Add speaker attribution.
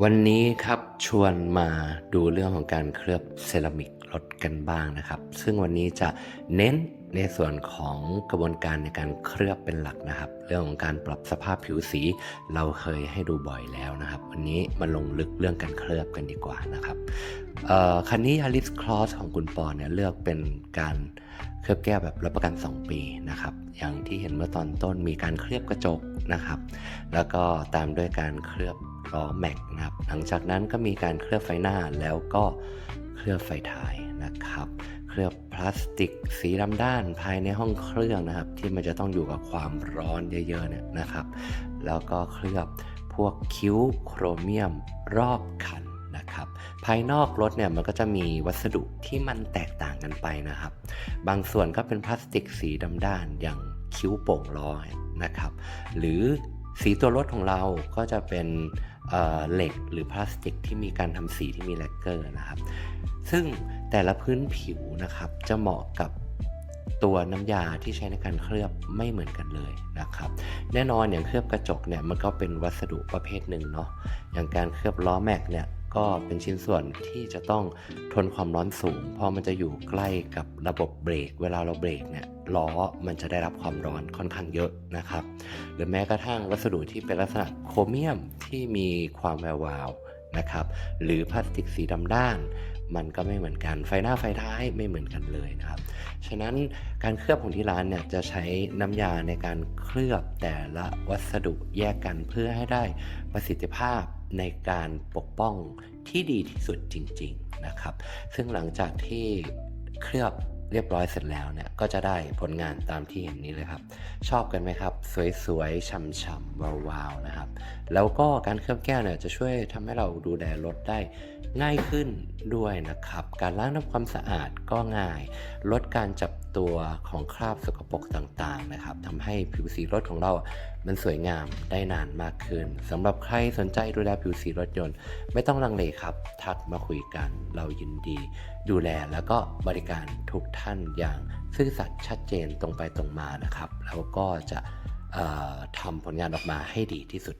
Speaker 1: วันนี้ครับชวนมาดูเรื่องของการเคลือบเซรามิกรถกันบ้างนะครับ ซึ่งวันนี้จะเน้นในส่วนของกระบวนการในการเคลือบเป็นหลักนะครับ เรื่องของการปรับสภาพผิวสี เราเคยให้ดูบ่อยแล้วนะครับ วันนี้มาลงลึกเรื่องการเคลือบกันดีกว่านะครับคันนี้ Yaris Cross ของคุณปอเนี่ยเลือกเป็นการเเคลือบแก้วแบบรับประกัน 2 ปีนะครับ อย่างที่เห็นเมื่อตอนต้นมีการเคลือบกระจกนะครับ แล้วก็ตามด้วยการเคลือบล้อแม็กนะครับ หลังจากนั้นก็มีการเคลือบไฟหน้าแล้วก็เคลือบไฟท้ายนะครับ เคลือบพลาสติกสีดำด้านภายในห้องเครื่องนะครับ ที่มันจะต้องอยู่กับความร้อนเยอะๆเนี่ยนะครับ แล้วก็เคลือบพวกคิ้วโครเมียมรอบคัน ภายนอกรถเนี่ยมันก็จะมีวัสดุที่มันแตกต่างกันไปนะครับ บางส่วนก็เป็นพลาสติกสีดำด้านอย่างคิ้วโป่งล้อนะครับ หรือสีตัวรถของเราก็จะเป็นเเหล็กหรือพลาสติกที่มีการทำสีที่มีแลกเกอร์นะครับ ซึ่งแต่ละพื้นผิวนะครับจะเหมาะกับตัวน้ำยาที่ใช้ในการเคลือบไม่เหมือนกันเลยนะครับ แน่นอนอย่างเคลือบกระจกเนี่ยมันก็เป็นวัสดุประเภทหนึ่งเนาะอย่างการเคลือบล้อแม็กเนี่ย ก็เป็นชิ้นส่วนที่จะต้องทนความร้อนสูง เพราะมันจะอยู่ใกล้กับระบบเบรก เวลาเราเบรกเนี่ยล้อมันจะได้รับความร้อนค่อนข้างเยอะนะครับ หรือแม้กระทั่งวัสดุที่เป็นลักษณะโครเมียมที่มีความแวววาวนะครับ หรือพลาสติกสีดำด้านมันก็ไม่เหมือนกันไฟหน้าไฟท้ายไม่เหมือนกันเลยนะครับ ฉะนั้นการเคลือบของที่ร้านเนี่ยจะใช้น้ำยาในการเคลือบแต่ละวัสดุแยกกันเพื่อให้ได้ประสิทธิภาพ ในการปกป้องที่ดีที่สุดจริง ๆนะครับ ซึ่งหลังจากที่เคลือบเรียบร้อยเสร็จแล้วเนี่ยก็จะได้ผลงานตามที่เห็นนี้เลยครับ ชอบกันไหมครับ สวยๆช่ำๆวาวๆนะครับ แล้วก็การเคลือบแก้วเนี่ยจะช่วยทำให้เราดูแลรถได้ง่ายขึ้นด้วยนะครับ การล้างทำความสะอาดก็ง่าย ลดการจับตัวของคราบสกปรกต่างๆนะครับทำให้ผิวสีรถของเรา มันสวยงามได้นานมากขึ้นสำหรับใครสนใจดูแลผิวสีรถยนต์ ไม่ต้องลังเลครับ ทักมาคุยกันเรายินดี ดูแลแล้วก็บริการทุกท่านอย่างซื่อสัตย์ชัดเจนตรงไปตรงมานะครับ แล้วก็จะทำผลงานออกมาให้ดีที่สุด